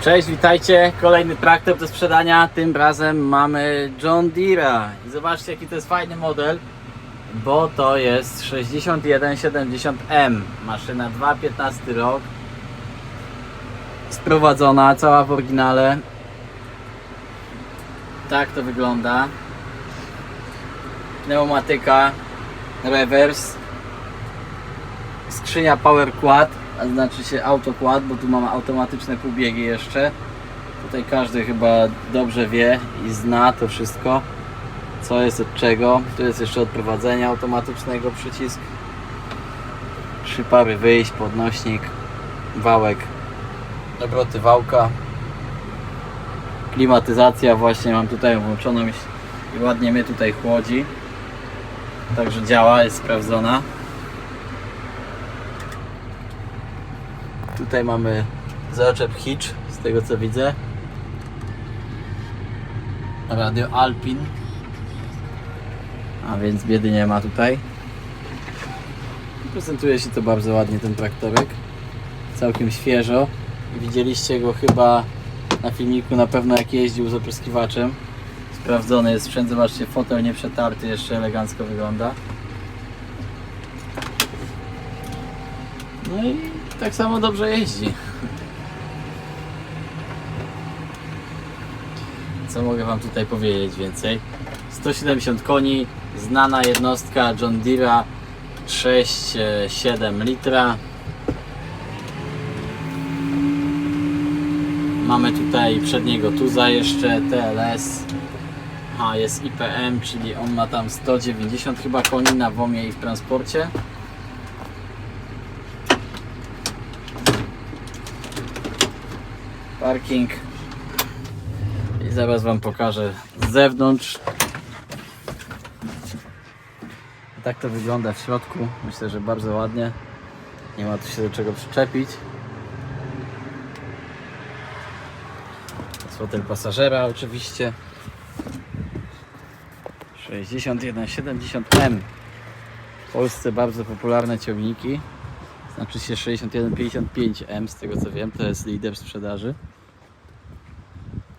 Cześć, witajcie. Kolejny traktor do sprzedania. Tym razem mamy John Deere'a. Zobaczcie jaki to jest fajny model, bo to jest 6170M. Maszyna 2.15 rok. Sprowadzona, cała w oryginale. Tak to wygląda. Pneumatyka, rewers, skrzynia Power Quad, a znaczy się Auto Quad, bo tu mamy automatyczne półbiegi jeszcze. Tutaj każdy chyba dobrze wie i zna to wszystko, co jest od czego. Tu jest jeszcze odprowadzenia automatycznego przycisk. Trzy pary wyjść, podnośnik, wałek, obroty wałka. Klimatyzacja właśnie mam tutaj włączoną i ładnie mnie tutaj chłodzi. Także działa, jest sprawdzona. Tutaj mamy zaczep Hitch, z tego co widzę. Radio Alpin. A więc biedy nie ma tutaj. Prezentuje się to bardzo ładnie ten traktorek. Całkiem świeżo. Widzieliście go chyba na filmiku na pewno jak jeździł z opryskiwaczem. Sprawdzony jest sprzęt, zobaczcie, fotel nie przetarty, jeszcze elegancko wygląda. No i tak samo dobrze jeździ. Co mogę Wam tutaj powiedzieć więcej? 170 koni, znana jednostka John Deere'a 6,7 litra. Mamy tutaj przedniego tuza jeszcze, TLS. Aha, jest IPM, czyli on ma tam 190 chyba koni na WOMie i w transporcie. Parking. I zaraz Wam pokażę z zewnątrz. Tak to wygląda w środku. Myślę, że bardzo ładnie. Nie ma tu się do czego przyczepić. Jest fotel pasażera oczywiście. 6170M. W Polsce bardzo popularne ciągniki. Znaczy się 6155M z tego co wiem, to jest lider sprzedaży.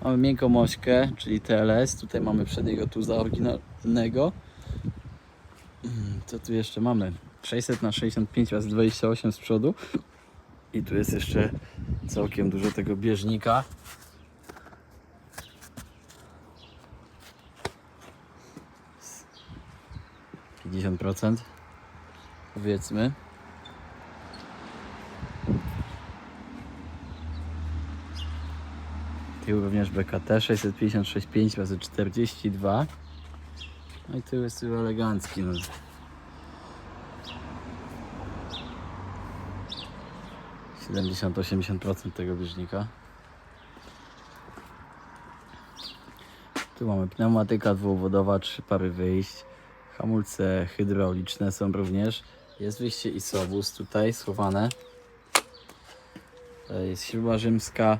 Mamy miękką mośkę, czyli TLS. Tutaj mamy przedniego tuza oryginalnego. Co tu jeszcze mamy? 600 na 65 razy 28 z przodu. I tu jest jeszcze całkiem dużo tego bieżnika. Procent powiedzmy. Tył również BKT 656,5 razy 42. No i tył jest tył elegancki. No. Siedemdziesiąt, osiemdziesiąt procent tego bieżnika. Tu mamy pneumatyka dwuwodowa, trzy pary wyjść. Hamulce hydrauliczne są również. Jest wyjście i sobus tutaj schowane. Jest śruba rzymska.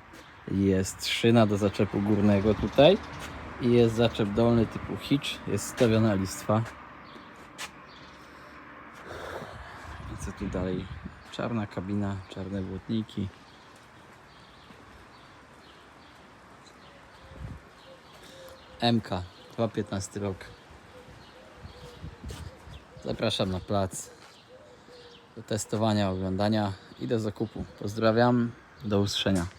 Jest szyna do zaczepu górnego tutaj. I jest zaczep dolny typu hitch. Jest stawiona listwa. I co tu dalej? Czarna kabina, czarne błotniki. MK, 215 rok. Zapraszam na plac do testowania, oglądania i do zakupu. Pozdrawiam, do usłyszenia.